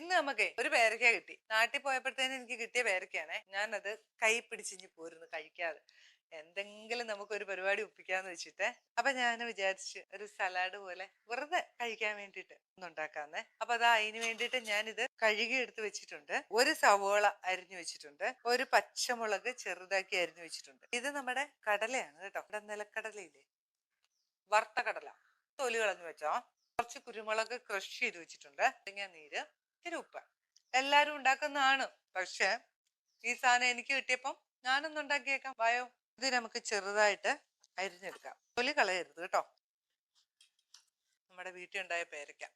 ഇന്ന് നമുക്ക് ഒരു പേരക്ക കിട്ടി. നാട്ടിൽ പോയപ്പോഴത്തേന് എനിക്ക് കിട്ടിയ പേരക്കയാണേ. ഞാനത് കൈ പിടിച്ചിഞ്ഞ് പോരുന്നു കഴിക്കാതെ. എന്തെങ്കിലും നമുക്ക് ഒരു പരിപാടി ഒപ്പിക്കാന്ന് വെച്ചിട്ട്. അപ്പൊ ഞാൻ വിചാരിച്ചു ഒരു സലാഡ് പോലെ വെറുതെ കഴിക്കാൻ വേണ്ടിട്ട് വേണ്ടിയിട്ട് ഒന്നുണ്ടാക്കാന്നേ അപ്പൊ അതാ അതിന് വേണ്ടിയിട്ട് ഞാനിത് കഴുകി എടുത്ത് വെച്ചിട്ടുണ്ട്. ഒരു സവോള അരിഞ്ഞു വെച്ചിട്ടുണ്ട്. ഒരു പച്ചമുളക് ചെറുതാക്കി അരിഞ്ഞു വെച്ചിട്ടുണ്ട്. ഇത് നമ്മുടെ കടലയാണ് കേട്ടോ. ഇവിടെ നിലക്കടലയില്ലേ? വറുത്ത കടല. തൊലി കളഞ്ഞു വെച്ചോ. കുറച്ച് കുരുമുളക് ക്രഷ് ചെയ്ത് വെച്ചിട്ടുണ്ട്. തേങ്ങാ നീര്. ഇത്തിരി ഉപ്പ്. എല്ലാരും ഉണ്ടാക്കുന്നതാണ്. പക്ഷെ ഈ സാധനം എനിക്ക് കിട്ടിയപ്പം ഞാനൊന്നും ഉണ്ടാക്കിയേക്കാം. വായോ. ഇത് നമുക്ക് ചെറുതായിട്ട് അരിഞ്ഞെടുക്കാം. തൊലി കളയരുത് കേട്ടോ. നമ്മുടെ വീട്ടിൽ ഉണ്ടായ പേരയ്ക്ക.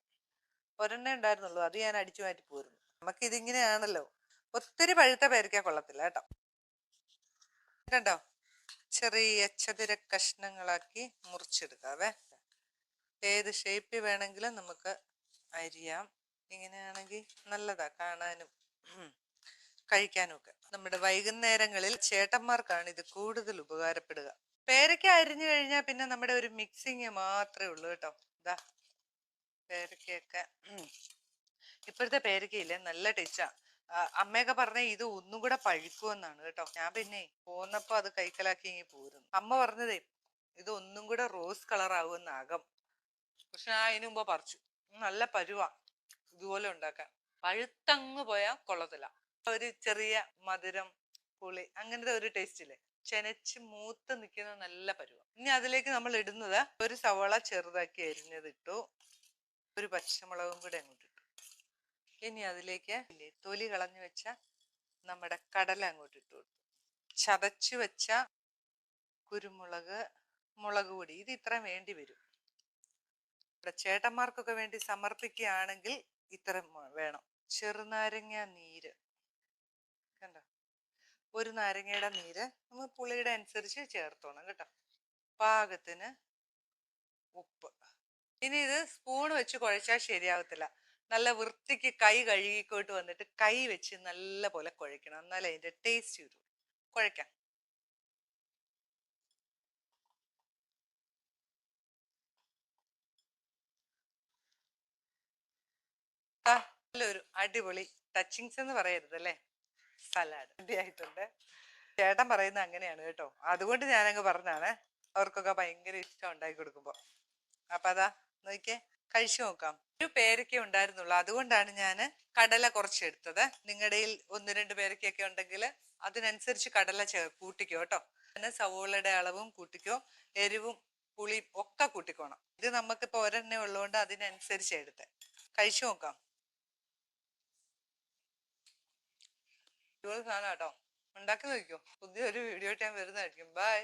ഒരെണ്ണേ ഉണ്ടായിരുന്നുള്ളൂ. അത് ഞാൻ അടിച്ചു മാറ്റി പോരുന്നു. നമുക്ക് ഇതിങ്ങനെയാണല്ലോ. ഒത്തിരി പഴുത്ത പേരയ്ക്ക കൊള്ളത്തില്ല കേട്ടോ. കണ്ടോ? ചെറിയ ചതുര കഷ്ണങ്ങളാക്കി മുറിച്ചെടുക്കാവേ ഏത് ഷേപ്പിൽ വേണമെങ്കിലും നമുക്ക് അരിയാം. ഇങ്ങനെയാണെങ്കിൽ നല്ലതാ കാണാനും കഴിക്കാനും ഒക്കെ നമ്മുടെ വൈകുന്നേരങ്ങളിൽ ചേട്ടന്മാർക്കാണ് ഇത് കൂടുതൽ ഉപകാരപ്പെടുക. പേരയ്ക്ക അരിഞ്ഞു കഴിഞ്ഞാൽ പിന്നെ നമ്മുടെ ഒരു മിക്സിങ് മാത്രമേ ഉള്ളൂ കേട്ടോ. ഇതാ പേരക്കയൊക്കെ. ഇപ്പോഴത്തെ പേരയ്ക്കയില്ലേ നല്ല ടേസ്റ്റാ അമ്മയൊക്കെ പറഞ്ഞ ഇത് ഒന്നും കൂടെ പഴുക്കുമെന്നാണ് കേട്ടോ. ഞാൻ പിന്നെ പോന്നപ്പോ അത് കൈക്കലാക്കി ഇങ്ങനെ പോരുന്നു. അമ്മ പറഞ്ഞതേ ഇത് ഒന്നും കൂടെ റോസ് കളർ ആകുമെന്ന് പക്ഷെ ഞാൻ അതിനു മുമ്പ് പറിച്ചു. നല്ല പരുവാ. ഇതുപോലെ ഉണ്ടാക്കാൻ പഴുത്തങ്ങ് പോയാൽ കൊള്ളത്തില്ല. ഒരു ചെറിയ മധുരം പുളി അങ്ങനത്തെ ഒരു ടേസ്റ്റ് ഇല്ലേ? ചെനച്ച് മൂത്ത് നിൽക്കുന്ന നല്ല പരുവ. ഇനി അതിലേക്ക് നമ്മൾ ഇടുന്നത് ഒരു സവാള ചെറുതാക്കി അരിഞ്ഞതിട്ടു. ഒരു പച്ചമുളകും കൂടെ അങ്ങോട്ട് ഇട്ടു. ഇനി അതിലേക്ക് തൊലി കളഞ്ഞു വെച്ച നമ്മുടെ കടല അങ്ങോട്ട് ഇട്ടു കൊടുത്തു. ചതച്ചു വെച്ച കുരുമുളക് മുളക് പൊടി. ഇത് ഇത്ര വേണ്ടി വരും. ചേട്ടന്മാർക്കൊക്കെ വേണ്ടി സമർപ്പിക്കുകയാണെങ്കിൽ ഇത്ര വേണം. ചെറുനാരങ്ങ നീര്. കണ്ടോ? ഒരു നാരങ്ങയുടെ നീര് നമ്മൾ പുളിയുടെ അനുസരിച്ച് ചേർത്തോണം കേട്ടോ. പാകത്തിന് ഉപ്പ്. ഇനി ഇത് സ്പൂൺ വെച്ച് കുഴച്ചാൽ ശരിയാവത്തില്ല. നല്ല വൃത്തിക്ക് കൈ കഴുകിക്കോട്ട് വന്നിട്ട് കൈ വെച്ച് നല്ല പോലെ കുഴയ്ക്കണം. എന്നാലേ അതിന്റെ ടേസ്റ്റ് വരും. കുഴയ്ക്കാം. നല്ലൊരു അടിപൊളി ടച്ചിങ്സ് എന്ന് പറയരുത് അല്ലേ സലാഡ്. റെഡി ആയിട്ടുണ്ട് ചേട്ടൻ പറയുന്നത് അങ്ങനെയാണ് കേട്ടോ. അതുകൊണ്ട് ഞാനങ്ങ് പറഞ്ഞാണ് അവർക്കൊക്കെ ഭയങ്കര ഇഷ്ടം ഉണ്ടാക്കി കൊടുക്കുമ്പോൾ അപ്പൊ അതാ നോക്കിയേ കഴിച്ചു നോക്കാം. ഒരു പേരയ്ക്ക ഉണ്ടായിരുന്നുള്ളൂ. അതുകൊണ്ടാണ് ഞാൻ കടല കുറച്ച് എടുത്തത് ഒന്ന് രണ്ട് പേരയ്ക്കൊക്കെ ഉണ്ടെങ്കിൽ അതിനനുസരിച്ച് കടല ചേ കൂട്ടിക്കോ കേട്ടോ. പിന്നെ സവോളയുടെ അളവും കൂട്ടിക്കോ. എരിവും പുളിയും ഒക്കെ കൂട്ടിക്കോണം. ഇത് നമുക്കിപ്പോൾ ഒരെണ്ണേ ഉള്ളതുകൊണ്ട് അതിനനുസരിച്ച് എടുത്തേ. കഴിച്ചു നോക്കാം. ഇതുപോലെ സാധനം കേട്ടോ ഉണ്ടാക്കി നോക്കിക്കോ. പുതിയൊരു വീഡിയോ ഞാൻ വരുന്നതായിരിക്കും. ബൈ